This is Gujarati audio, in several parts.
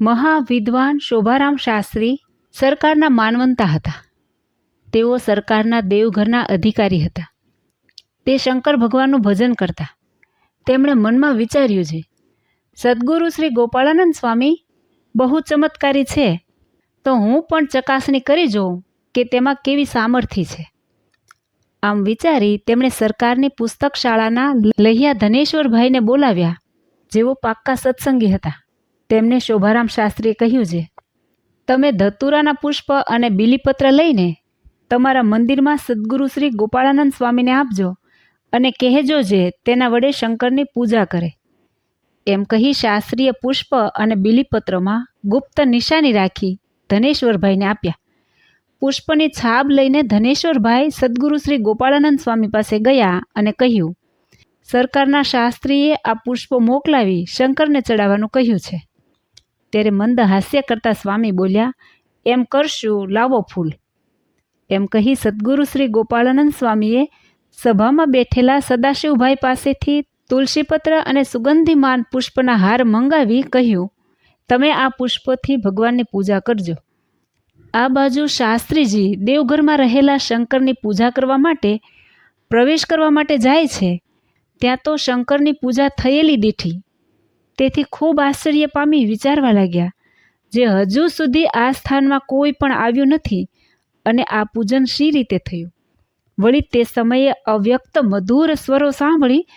મહાવિદ્વાન શોભારામ શાસ્ત્રી સરકારના માનવંતા હતા. તેઓ સરકારના દેવઘરના અધિકારી હતા. તે શંકર ભગવાનનું ભજન કરતા. તેમણે મનમાં વિચાર્યું છે, સદગુરુ શ્રી ગોપાળાનંદ સ્વામી બહુ ચમત્કારી છે. તો હું પણ ચકાસણી કરી જોઉં કે તેમાં કેવી સામર્થ્ય છે. આમ વિચારી તેમણે સરકારની પુસ્તક શાળાના લહિયા ધનેશ્વરભાઈને બોલાવ્યા, જેઓ પાક્કા સત્સંગી હતા. તેમને શોભારામ શાસ્ત્રીએ કહ્યું છે, તમે ધતુરાના પુષ્પ અને બીલીપત્ર લઈને તમારા મંદિરમાં સદગુરુ શ્રી ગોપાળાનંદ સ્વામીને આપજો અને કહેજો જે તેના વડે શંકરની પૂજા કરે. એમ કહી શાસ્ત્રીય પુષ્પ અને બીલીપત્રમાં ગુપ્ત નિશાની રાખી ધનેશ્વરભાઈને આપ્યા. પુષ્પની છાબ લઈને ધનેશ્વરભાઈ સદગુરુ શ્રી ગોપાળાનંદ સ્વામી પાસે ગયા અને કહ્યું, સરકારના શાસ્ત્રીએ આ પુષ્પો મોકલાવી શંકરને ચડાવવાનું કહ્યું છે. ત્યારે મંદ હાસ્ય કરતા સ્વામી બોલ્યા, એમ કરશું, લાવો ફૂલ. એમ કહી સદગુરુ શ્રી ગોપાળાનંદ સ્વામીએ સભામાં બેઠેલા સદાશિવભાઈ પાસેથી તુલસીપત્ર અને સુગંધિમાન પુષ્પના હાર મંગાવી કહ્યું, તમે આ પુષ્પથી ભગવાનની પૂજા કરજો. આ બાજુ શાસ્ત્રીજી દેવઘરમાં રહેલા શંકરની પૂજા કરવા માટે પ્રવેશ કરવા માટે જાય છે. ત્યાં તો શંકરની પૂજા થયેલી દીઠી તેથી ખૂબ આશ્ચર્ય પામી વિચારવા લાગ્યા, જે હજુ સુધી આ સ્થાનમાં કોઈ પણ આવ્યું નથી અને આ પૂજન શી રીતે થયું? વળી તે સમયે અવ્યક્ત મધુર સ્વરો સાંભળી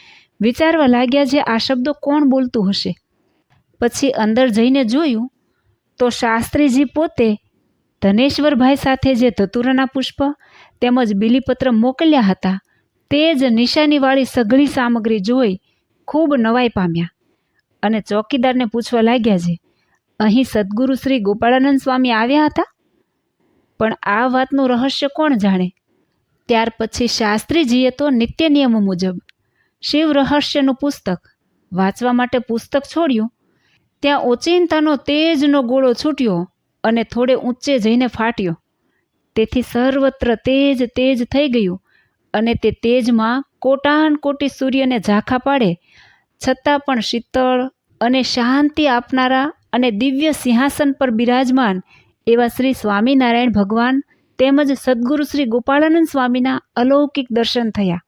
વિચારવા લાગ્યા જે આ શબ્દો કોણ બોલતું હશે? પછી અંદર જઈને જોયું તો શાસ્ત્રીજી પોતે ધનેશ્વરભાઈ સાથે જે ધતુરાના પુષ્પ તેમજ બિલીપત્ર મોકલ્યા હતા, તે જ નિશાનીવાળી સઘળી સામગ્રી જોઈ ખૂબ નવાઈ પામ્યા. અને ચોકીદારને પૂછવા લાગ્યા છે, અહીં સદગુરુ શ્રી ગોપાળાનંદ સ્વામી આવ્યા હતા? પણ આ વાતનું રહસ્ય કોણ જાણે? ત્યાર પછી શાસ્ત્રીજીએ તો નિત્ય નિયમ મુજબ શિવ રહસ્યનું પુસ્તક વાંચવા માટે પુસ્તક છોડ્યું. ત્યાં ઓચિંતાનો તેજનો ગોળો છૂટ્યો અને થોડે ઊંચે જઈને ફાટ્યો. તેથી સર્વત્ર તેજ તેજ થઈ ગયું અને તે તેજમાં કોટાન કોટી સૂર્યને ઝાંખા પાડે છતાં પણ શીતળ અને શાંતિ આપનારા અને દિવ્ય સિંહાસન પર બિરાજમાન એવા શ્રી સ્વામિનારાયણ ભગવાન તેમજ સદગુરુ શ્રી ગોપાળાનંદ સ્વામીના અલૌકિક દર્શન થયા.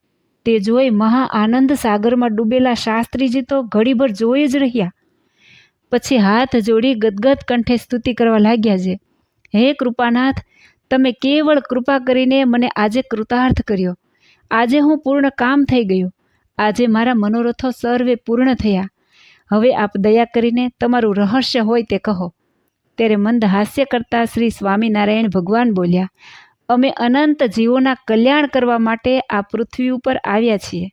તે જોઈ મહા આનંદ સાગરમાં ડૂબેલા શાસ્ત્રીજી તો ઘડીભર જોઈ જ રહ્યા. પછી હાથ જોડી ગદગદ કંઠે સ્તુતિ કરવા લાગ્યા છે. હે કૃપાનાથ, તમે કેવળ કૃપા કરીને મને આજે કૃતાર્થ કર્યો. આજે હું પૂર્ણ કામ થઈ ગયું. આજે મારા મનોરથો સર્વે પૂર્ણ થયા. હવે આપ દયા કરીને તમારું રહસ્ય હોય તે કહો. ત્યારે મંદ હાસ્ય કરતા શ્રી સ્વામિનારાયણ ભગવાન બોલ્યા, અમે અનંત જીવોના કલ્યાણ કરવા માટે આ પૃથ્વી ઉપર આવ્યા છીએ.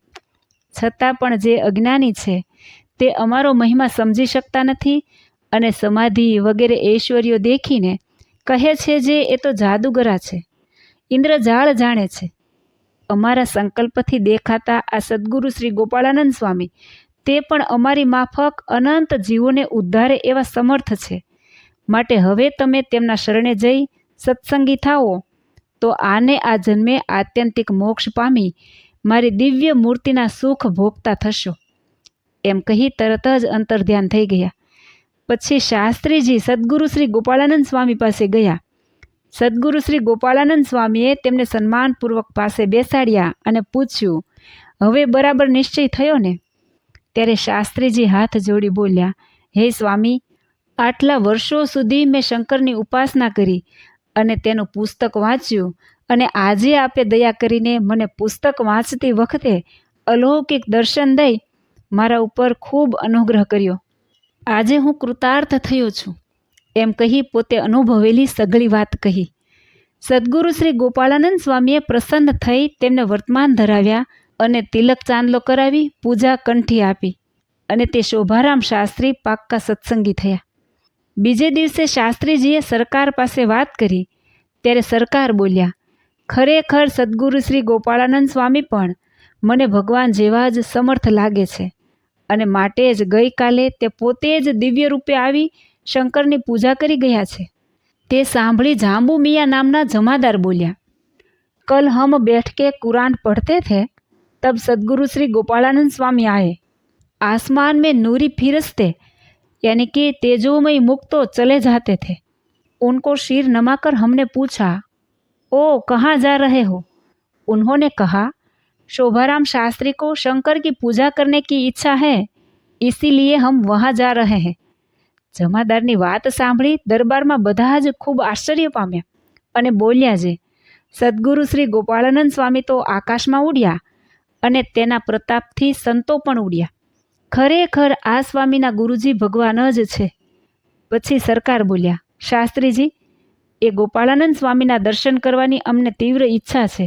છતાં પણ જે અજ્ઞાની છે, તે અમારો મહિમા સમજી શકતા નથી અને સમાધિ વગેરે ઐશ્વર્યો દેખીને કહે છે જે એ તો જાદુગરા છે. ઇન્દ્રજાળ જાણે છે. અમારા સંકલ્પથી દેખાતા આ સદગુરુ શ્રી ગોપાળાનંદ સ્વામી, તે પણ અમારી માફક અનંત જીવોને ઉદ્ધારે એવા સમર્થ છે. માટે હવે તમે તેમના શરણે જઈ સત્સંગી થાઓ, તો આને આ જન્મે આત્યંતિક મોક્ષ પામી મારી દિવ્ય મૂર્તિના સુખ ભોગતા થશો. એમ કહી તરત જ અંતર્ધ્યાન થઈ ગયા. પછી શાસ્ત્રીજી સદગુરુ શ્રી ગોપાળાનંદ સ્વામી પાસે ગયા. સદગુરુ શ્રી ગોપાળાનંદ સ્વામીએ તેમને સન્માનપૂર્વક પાસે બેસાડ્યા અને પૂછ્યું, હવે બરાબર નિશ્ચય થયો ને? ત્યારે શાસ્ત્રીજી હાથ જોડી બોલ્યા, હે સ્વામી, આટલા વર્ષો સુધી મેં શંકરની ઉપાસના કરી અને તેનું પુસ્તક વાંચ્યું અને આજે આપે દયા કરીને મને પુસ્તક વાંચતી વખતે અલૌકિક દર્શન દઈ મારા ઉપર ખૂબ અનુગ્રહ કર્યો. આજે હું કૃતાર્થ થયો છું. એમ કહી પોતે અનુભવેલી સઘળી વાત કહી. સદગુરુ શ્રી ગોપાળાનંદ સ્વામીએ પ્રસન્ન થઈ તેમને વર્તમાન ધરાવ્યા અને તિલક ચાંદલો કરાવી, પૂજા કંઠી આપી અને તે શોભારામ શાસ્ત્રી પાક્કા સત્સંગી થયા. બીજે દિવસે શાસ્ત્રીજીએ સરકાર પાસે વાત કરી. ત્યારે સરકાર બોલ્યા, ખરેખર સદગુરુ શ્રી ગોપાળાનંદ સ્વામી પણ મને ભગવાન જેવા જ સમર્થ લાગે છે અને માટે જ ગઈકાલે તે પોતે જ દિવ્ય રૂપે આવી શંકરની પૂજા કરી ગયા છે તે સાંભળી જાંબુ મિયા નામના જમાદાર બોલ્યા કલ હમ બેઠ કે कुरान पढ़ते थे तब सदगुरु श्री गोपालानंद स्वामी आए आसमान में नूरी फिरस्ते यानी कि तेजोमय मुख तो चले जाते थे उनको सिर नमाकर हमने पूछा ओ कहाँ जा रहे हो उन्होंने कहा शोभाराम शास्त्री को शंकर की पूजा करने की इच्छा है इसीलिए हम वहाँ जा रहे हैं જમાદારની વાત સાંભળી દરબારમાં બધા જ ખૂબ આશ્ચર્ય પામ્યા અને બોલ્યા જે સદગુરુ શ્રી ગોપાળાનંદ સ્વામી તો આકાશમાં ઉડ્યા અને તેના પ્રતાપથી સંતો પણ ઉડ્યા. ખરેખર આ સ્વામીના ગુરુજી ભગવાન જ છે. પછી સરકાર બોલ્યા, શાસ્ત્રીજી, એ ગોપાળાનંદ સ્વામીના દર્શન કરવાની અમને તીવ્ર ઈચ્છા છે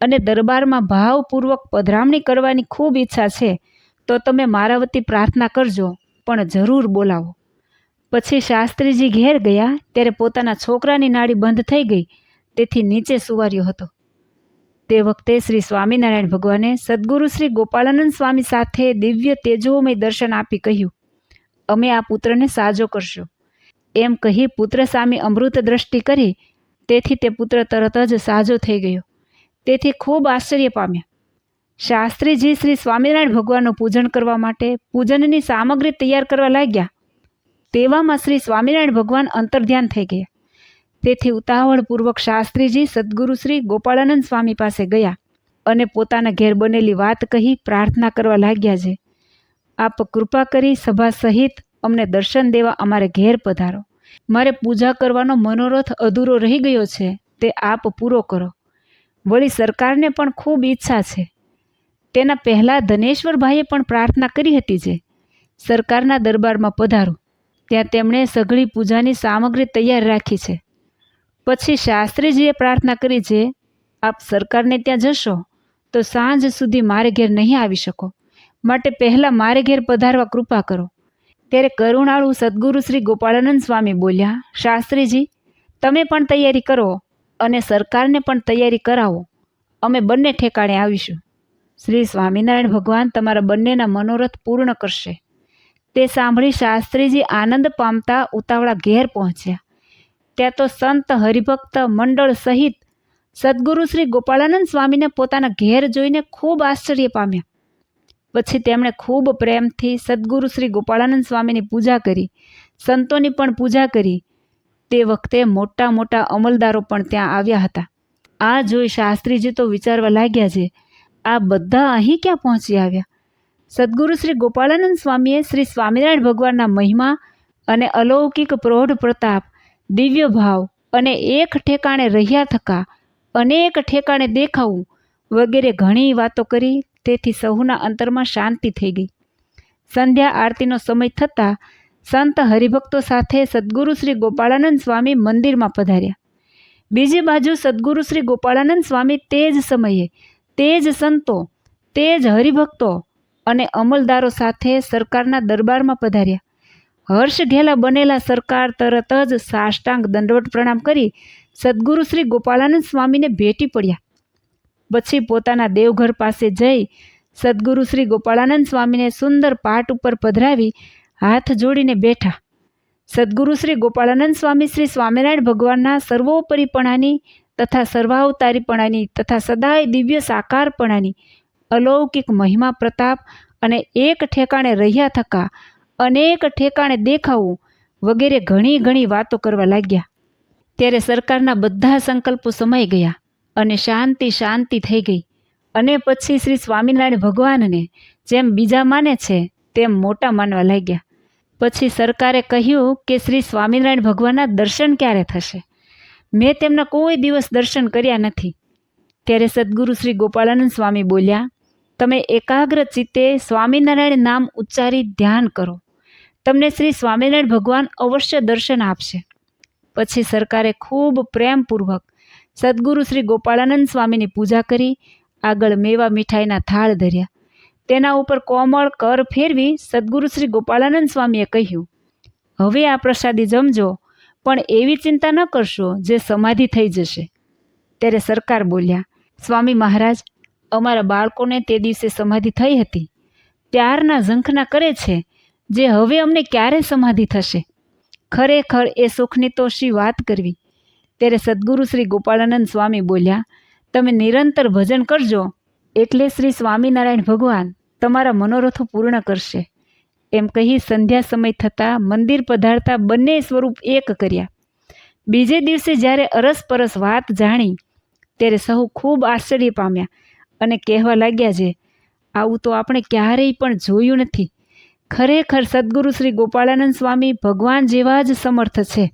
અને દરબારમાં ભાવપૂર્વક પધરામણી કરવાની ખૂબ ઈચ્છા છે, તો તમે મારા વતી પ્રાર્થના કરજો, પણ જરૂર બોલાવો. પછી શાસ્ત્રીજી ઘેર ગયા ત્યારે પોતાના છોકરાની નાડી બંધ થઈ ગઈ. તેથી નીચે સુવાર્યો હતો. તે વખતે શ્રી સ્વામિનારાયણ ભગવાને સદગુરુ શ્રી ગોપાળાનંદ સ્વામી સાથે દિવ્ય તેજોમય દર્શન આપી કહ્યું, અમે આ પુત્રને સાજો કરશું. એમ કહી પુત્ર સામે અમૃત દ્રષ્ટિ કરી, તેથી તે પુત્ર તરત જ સાજો થઈ ગયો. તેથી ખૂબ આશ્ચર્ય પામ્યા. શાસ્ત્રીજી શ્રી સ્વામિનારાયણ ભગવાનનું પૂજન કરવા માટે પૂજનની સામગ્રી તૈયાર કરવા લાગ્યા. તેવામાં શ્રી સ્વામિનારાયણ ભગવાન અંતર્ધ્યાન થઈ ગયા. તેથી ઉતાવળપૂર્વક શાસ્ત્રીજી સદગુરુ શ્રી ગોપાળાનંદ સ્વામી પાસે ગયા અને પોતાના ઘેર બનેલી વાત કહી પ્રાર્થના કરવા લાગ્યા છે. આપ કૃપા કરી સભા સહિત અમને દર્શન દેવા અમારે ઘેર પધારો. મારે પૂજા કરવાનો મનોરથ અધૂરો રહી ગયો છે, તે આપ પૂરો કરો. વળી સરકારને પણ ખૂબ ઈચ્છા છે. તેના પહેલાં ધનેશ્વરભાઈએ પણ પ્રાર્થના કરી હતી જે. સરકારના દરબારમાં પધારો. ત્યાં તેમણે સઘળી પૂજાની સામગ્રી તૈયાર રાખી છે. પછી શાસ્ત્રીજીએ પ્રાર્થના કરી છે આપ સરકારને ત્યાં જશો, તો સાંજ સુધી મારે ઘેર નહીં આવી શકો. માટે પહેલાં મારે ઘેર પધારવા કૃપા કરો. ત્યારે કરુણાળુ સદગુરુ શ્રી ગોપાળાનંદ સ્વામી બોલ્યા, શાસ્ત્રીજી, તમે પણ તૈયારી કરો અને સરકારને પણ તૈયારી કરાવો. અમે બંને ઠેકાણે આવીશું. શ્રી સ્વામિનારાયણ ભગવાન તમારા બંનેના મનોરથ પૂર્ણ કરશે. તે સાંભળી શાસ્ત્રીજી આનંદ પામતા ઉતાવળા ઘેર પહોંચ્યા. ત્યાં તો સંત હરિભક્ત મંડળ સહિત સદગુરુ શ્રી ગોપાળાનંદ સ્વામીને પોતાના ઘેર જોઈને ખૂબ આશ્ચર્ય પામ્યા. પછી તેમણે ખૂબ પ્રેમથી સદગુરુ શ્રી ગોપાળાનંદ સ્વામીની પૂજા કરી, સંતોની પણ પૂજા કરી. તે વખતે મોટા મોટા અમલદારો પણ ત્યાં આવ્યા હતા. આ જોઈ શાસ્ત્રીજી તો વિચારવા લાગ્યા છે, આ બધા અહીં ક્યાં પહોંચી આવ્યા? સદગુરુ શ્રી ગોપાળાનંદ સ્વામીએ શ્રી સ્વામિનારાયણ ભગવાનના મહિમા અને અલૌકિક પ્રૌઢ પ્રતાપ, દિવ્ય ભાવ અને એક ઠેકાણે રહ્યા થકા, અનેક ઠેકાણે દેખાવું વગેરે ઘણી વાતો કરી, તેથી સહુના અંતરમાં શાંતિ થઈ ગઈ. સંધ્યા આરતીનો સમય થતાં સંત હરિભક્તો સાથે સદગુરુ શ્રી ગોપાળાનંદ સ્વામી મંદિરમાં પધાર્યા. બીજી બાજુ સદગુરુ શ્રી ગોપાળાનંદ સ્વામી તે જ સમયે, તે જ સંતો, તે જ હરિભક્તો અને અમલદારો સાથે સરકારના દરબારમાં પધાર્યા. હર્ષ ઘેલા બનેલા સરકાર તરત જ સાષ્ટાંગ દંડવટ પ્રણામ કરી સદગુરુ શ્રી ગોપાળાનંદ સ્વામીને ભેટી પડ્યા. પછી પોતાના દેવઘર પાસે જઈ સદગુરુ શ્રી ગોપાળાનંદ સ્વામીને સુંદર પાટ ઉપર પધરાવી હાથ જોડીને બેઠા. સદગુરુ શ્રી ગોપાળાનંદ સ્વામી શ્રી સ્વામિનારાયણ ભગવાનના સર્વોપરીપણાની તથા સર્વાવતારીપણાની તથા સદાય દિવ્ય સાકારપણાની અલૌકિક મહિમા પ્રતાપ અને એક ઠેકાણે રહ્યા થકા, અનેક ઠેકાણે દેખાવું વગેરે ઘણી ઘણી વાતો કરવા લાગ્યા. ત્યારે સરકારના બધા સંકલ્પો સમાઈ ગયા અને શાંતિ શાંતિ થઈ ગઈ. અને પછી શ્રી સ્વામિનારાયણ ભગવાનને જેમ બીજા માને છે, તેમ મોટા માનવા લાગ્યા. પછી સરકારે કહ્યું કે શ્રી સ્વામિનારાયણ ભગવાનના દર્શન ક્યારે થશે? મેં તેમના કોઈ દિવસ દર્શન કર્યા નથી. ત્યારે સદગુરુ શ્રી ગોપાળાનંદ સ્વામી બોલ્યા તમે એકાગ્ર ચિત્તે સ્વામિનારાયણ નામ ઉચ્ચારી ધ્યાન કરો. તમને શ્રી સ્વામિનારાયણ ભગવાન અવશ્ય દર્શન આપશે. પછી સરકારે ખૂબ પ્રેમપૂર્વક સદગુરુ શ્રી ગોપાળાનંદ સ્વામીની પૂજા કરી, આગળ મેવા મીઠાઈના થાળ ધર્યા. તેના ઉપર કોમળ કર ફેરવી સદગુરુ શ્રી ગોપાળાનંદ સ્વામીએ કહ્યું, હવે આ પ્રસાદી જમજો, પણ એવી ચિંતા ન કરશો જે સમાધિ થઈ જશે. ત્યારે સરકાર બોલ્યા, સ્વામી મહારાજ અમારા બાળકોને તે દિવસે સમાધિ થઈ હતી. ત્યારના ઝંખના કરે છે જે હવે અમને ક્યારે સમાધિ થશે? ખરેખર એ સુખની તો શી વાત કરવી? ત્યારે સદગુરુ શ્રી ગોપાળાનંદ સ્વામી બોલ્યા, તમે નિરંતર ભજન કરજો, એટલે શ્રી સ્વામિનારાયણ ભગવાન તમારા મનોરથો પૂર્ણ કરશે. એમ કહી સંધ્યા સમય થતાં મંદિર પધારતા બંને સ્વરૂપ એક કર્યા. બીજે દિવસે જ્યારે અરસપરસ વાત જાણી, ત્યારે સહુ ખૂબ આશ્ચર્ય પામ્યા. અને કહેવા લાગ્યા છે, આવું તો આપણે ક્યારેય પણ જોયું નથી. ખરેખર સદગુરુ શ્રી ગોપાળાનંદ સ્વામી ભગવાન જેવા જ સમર્થ છે.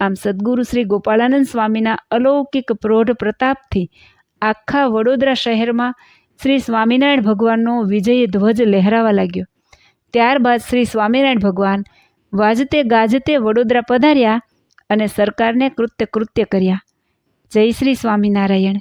આમ સદગુરુ શ્રી ગોપાળાનંદ સ્વામીના અલૌકિક પ્રૌઢ પ્રતાપથી આખા વડોદરા શહેરમાં શ્રી સ્વામિનારાયણ ભગવાનનો વિજય ધ્વજ લહેરાવા લાગ્યો. ત્યારબાદ શ્રી સ્વામિનારાયણ ભગવાન વાજતે ગાજતે વડોદરા પધાર્યા અને સરકારને કૃત્ય કૃત્ય કર્યા. જય શ્રી સ્વામિનારાયણ.